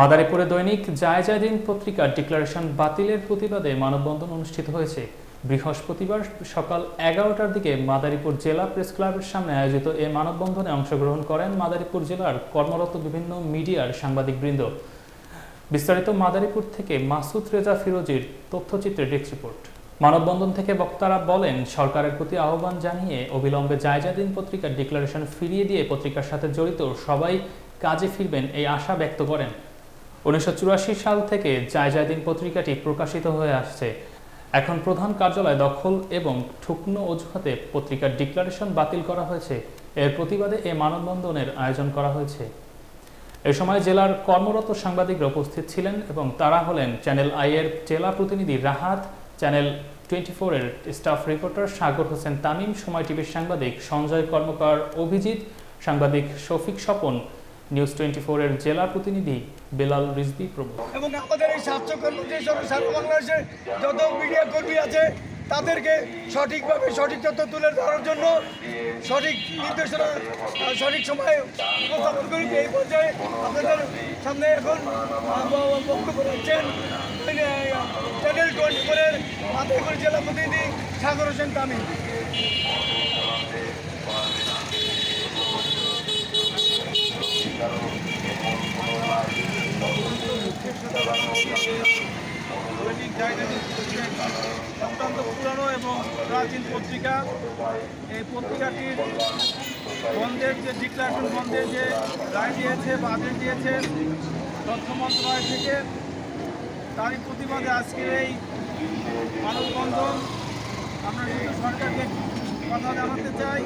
মাদারীপুরে দৈনিক জায়জাদিন পত্রিকার ডিক্লারেশন বাতিলের প্রতিবাদে মানববন্ধন অনুষ্ঠিত হয়েছে। বৃহস্পতিবার সকাল এগারোটার দিকে মাদারীপুর জেলা প্রেস ক্লাবের সামনে আয়োজিত এ মানববন্ধনে অংশগ্রহণ করেন মাদারীপুর জেলার কর্মরত বিভিন্ন মিডিয়ার সাংবাদিকবৃন্দ। বিস্তারিত মাদারীপুর থেকে মাসুদ রেজা ফিরোজির তথ্যচিত্রের ডেস্ক রিপোর্ট। মানববন্ধন থেকে বক্তারা বলেন, সরকারের প্রতি আহ্বান জানিয়ে অবিলম্বে জায়জাদিন পত্রিকার ডিক্লারেশন ফিরিয়ে দিয়ে পত্রিকার সাথে জড়িত সবাই কাজে ফিরবেন এই আশা ব্যক্ত করেন। উনিশশো চুরাশি সাল থেকে জায়জাদিন পত্রিকাটি প্রকাশিত হয়ে আসছে। এখন প্রধান কার্যালয় দখল এবং ঠুকনো অজুহাতে পত্রিকার ডিক্লারেশন বাতিল করা হয়েছে। এর প্রতিবাদে এ মানববন্ধনের আয়োজন করা হয়েছে। এ সময় জেলার কর্মরত সাংবাদিকরা উপস্থিত ছিলেন এবং তারা হলেন চ্যানেল আই এর জেলা প্রতিনিধি রাহাত, চ্যানেল টোয়েন্টি ফোরের স্টাফ রিপোর্টার সাগর হোসেন তামিম, সময় টিভির সাংবাদিক সঞ্জয় কর্মকার, অভিজিৎ, সাংবাদিক শফিক স্বপন নিউজ টোয়েন্টি ফোরের জেলা প্রতিনিধি বেলাল রিজভি প্রমুখ। এবং আমাদের এই স্বাস্থ্যকর্মী যে সব সারা বাংলাদেশে যত মিডিয়া কর্মী আছে, তাদেরকে সঠিকভাবে সঠিক তথ্য তুলে ধরার জন্য সঠিক নির্দেশনা, সঠিক সময়ে উপস্থাপন করি। এই পর্যায়ে আপনাদের সামনে এখন বক্তব্য রাখছেন চ্যানেল টোয়েন্টি ফোরের মাদারীপুর জেলা প্রতিনিধি সাগর হোসেন তামিম দৈনিক জায়গা অত্যন্ত পুরানো এবং প্রাচীন পত্রিকা। এই পত্রিকাটির বন্ধের যে ডিক্লারেশন বন্ধের যে রায় দিয়েছে বা আদেশ দিয়েছে, তথ্য মন্ত্রণালয় থেকে, তারই প্রতিবাদে আজকের এই মানববন্ধন আমরা সরকারকে কথা জানাতে চাই।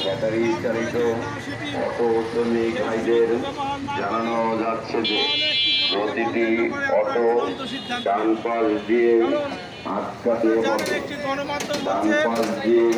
ব্যাটারি চালিত অটো শ্রমিক ভাইদের জানানো যাচ্ছে যে প্রতিটি অটো ডান পাশ দিয়ে আটকা দিয়ে জানেন একটি গণমাধ্যম ডান পাশ দিয়ে